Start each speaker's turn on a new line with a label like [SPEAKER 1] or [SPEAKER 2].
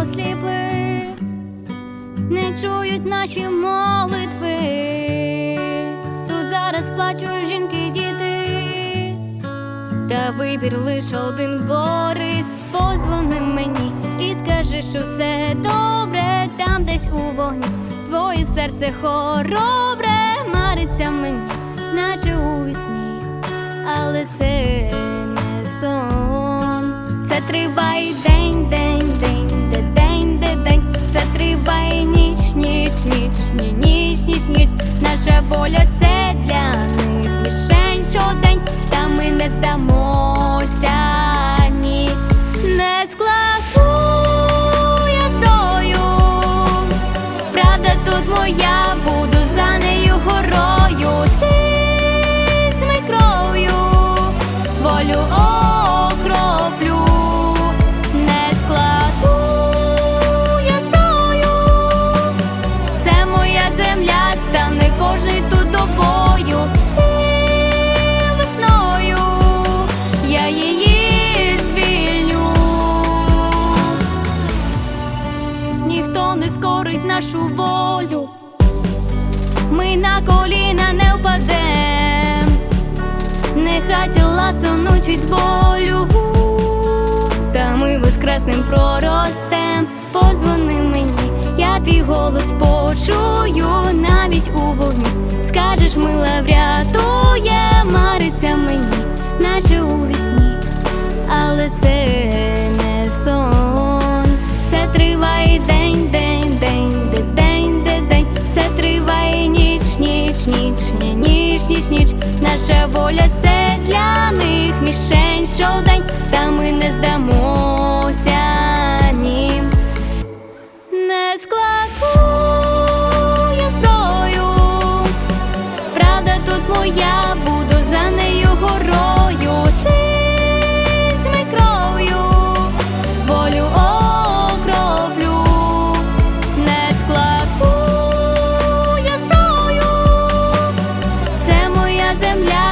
[SPEAKER 1] осліпли, не чують наші молитви. Тут зараз плачуть жінки, діти, та вибір лише один Борис. Позвони мені і скажи, що все добре там десь у вогні. Твоє серце хоробре мариться мені, наче у вісні, але це не сон. Це триває день, ніч, ні, ніч, ніч, ніч. Наша воля це для них мішень щодень, та ми не здамося, ні, не складу я зброю. Тут моя, буду за нею горою, Ніхто не скорить нашу волю. Ми на коліна не впадем, нехай тіла сунуть від болю, та ми воскреснем проростем. Позвони мені, я твій голос почую навіть у вогні. Скажеш, мила врятує, болять це для них мішень щодень, та ми не здамося ні не складує зброю, правда тут моя. земля.